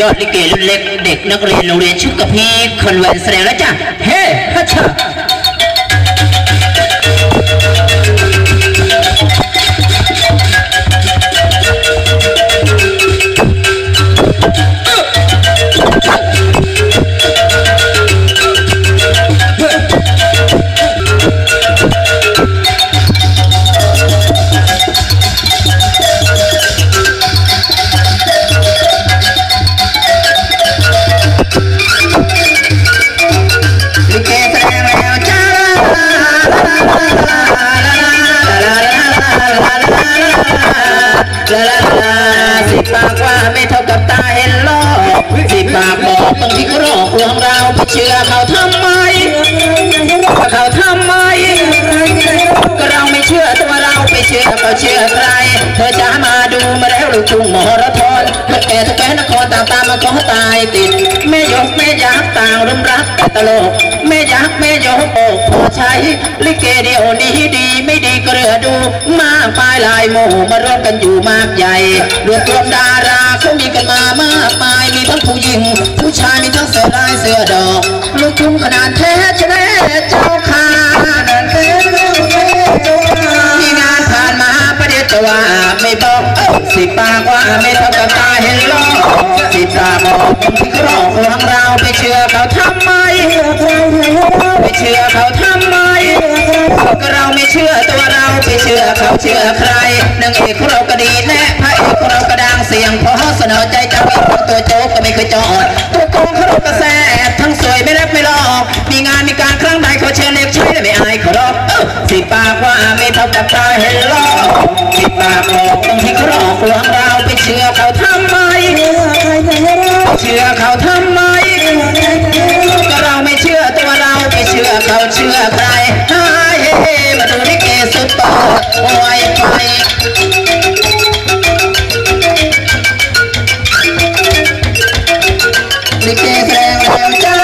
ยอดลิเกรุ่นเล็กเด็กนักเรียนโรงเรียนชุกกระพีคอนแวนต์แสดงแล้วจ้ะเฮ้ฮัชชา ชื่อเขาทำไมเขาทำไมก็เราไม่เชื่อตัวเราไปเชื่อเขาเชื่อใคร เธอจะมาดูมาแล้วลูกทุ่งมรทนเธอแก่ทุกแก่นครตามตามมาขอตายติดแม่ยกแม่ยักษ์ต่างรุมรักแต่ตลกแม่ยักษ์แม่ยกโอกพอใช้ลิเกเดียวนี้ดีไม่ดีก็เรือดู มากปลายลายหมู่มารวมกันอยู่มากใหญ่รวมรวมดาราเขามีกันมามากมายมีทั้งผู้หญิง ឡាយសឿដងលោកជុំកណានទេច្នេះ สิปากว่าไม่เท่ากับตาเห็นหรอกสิตาบอกคนที่เขาหลอกลวงเราไปเชื่อเขาทำไมไปเชื่อเขาทำไมก็เราไม่เชื่อตัวเราไปเชื่อเขาเชื่อใครนางเอกของเราก็ดีแน่พระเอกของเราก็ดังเสียงเพอเสนอใจเจ้าเอกตัวโจ๊กก็ไม่เคยจอดตัวโกงของเราก็แซ่บทั้งสวยไม่รับไม่หลอกมีงานมีการครั้งใดเขาเชิญเรียกใช้และไม่อายเขาหรอกเอ้าสิปากว่าไม่เท่ากับตาเห็นหรอ กสิปากบอกบางทีเขาหลอกลวงเราไปเชื่อเขาทำไมเชื่อเขาทำไมก็เราไม่เชื่อตัวเราไปเชื่อเขาเชื่อใครฮายเฮมาดูลิเกสุดโต่อโอ้ยไปลิเกแสดงแล้วจ้า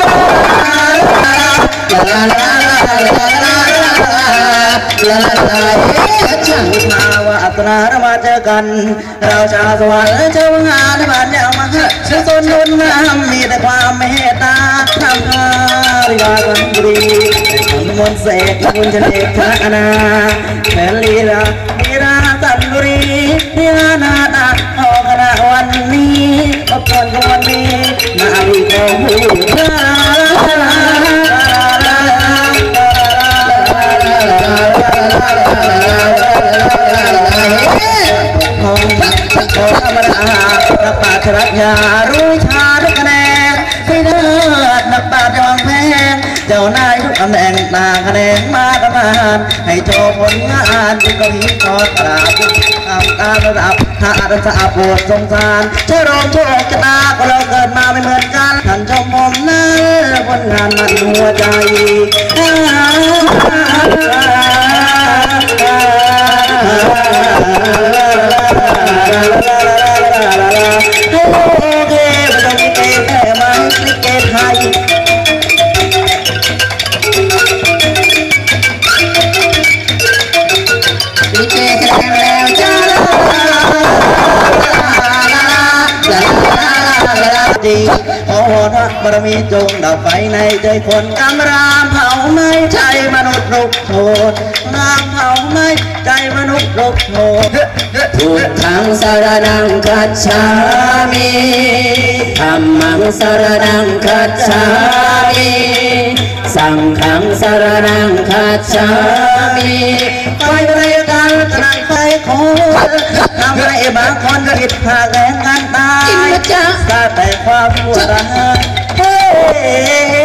ลาลาลาลา ลาลาลาลาลาช่างมาวาตนาเรามาเจอกัน เราชาวสวรรค์เจ้างานมาแล้วมาชื่อต้นนุนน้ำมีแต่ความเมตตาทำอาริยากันบุรีมนเสกคุณชนเอกพระนาแผนลีลา ชรัชญารู้ชาทุกคะแนนให้เลิศนักปราชญ์ยองแพงเจ้านายทุกตำแหน่งต่างคะแนนมาตมานให้โชว์ผลงานที่กวีขอกราบทำการระดับถ้าอาสาโปรดสงสารเชื่อรองโชคชะตาก็เราเกิดมาไม่เหมือนกันท่านชมผมนั้นผลงานมันหัวใจ ดีขอหอนพระบารมีจงดับไฟในใจคนกำรามเผาไม่ใจมนุษย์รุกโทษงาม ใจมนุษย์รุกโทษพุทธังสรณังคัจฉามิธรรมังสรณังคัจฉามิสังฆังสรณังคัจฉามิไฟไรกันตรังไฟโคตรทำให้บางคนผิดพลาดแรงกันตาจริงยนะจ๊ะสร้างแต่ความปวดร้าย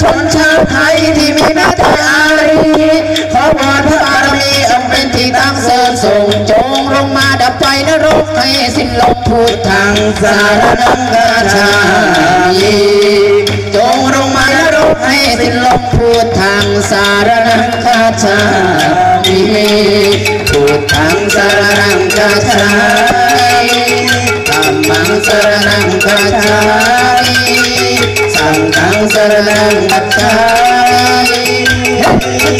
ชนชาวไทยที่มีน้ำใจอารีขอวอพระอารมีอันเป็นที่ตั้งเสริมส่งจงลงมาดับไฟนรกให้สิ้นลบพุทธังสารนังกาชามีจงลงมานรกให้สิ้นลบพุทธังสารนังกาชามีพุทธังสารนังกาชามีธรรมังสารนังกาชามี เฮ้ย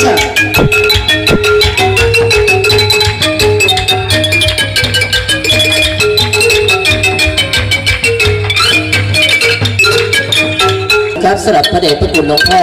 ครับสำหรับพระเดชพระคุณหลวงพ่อ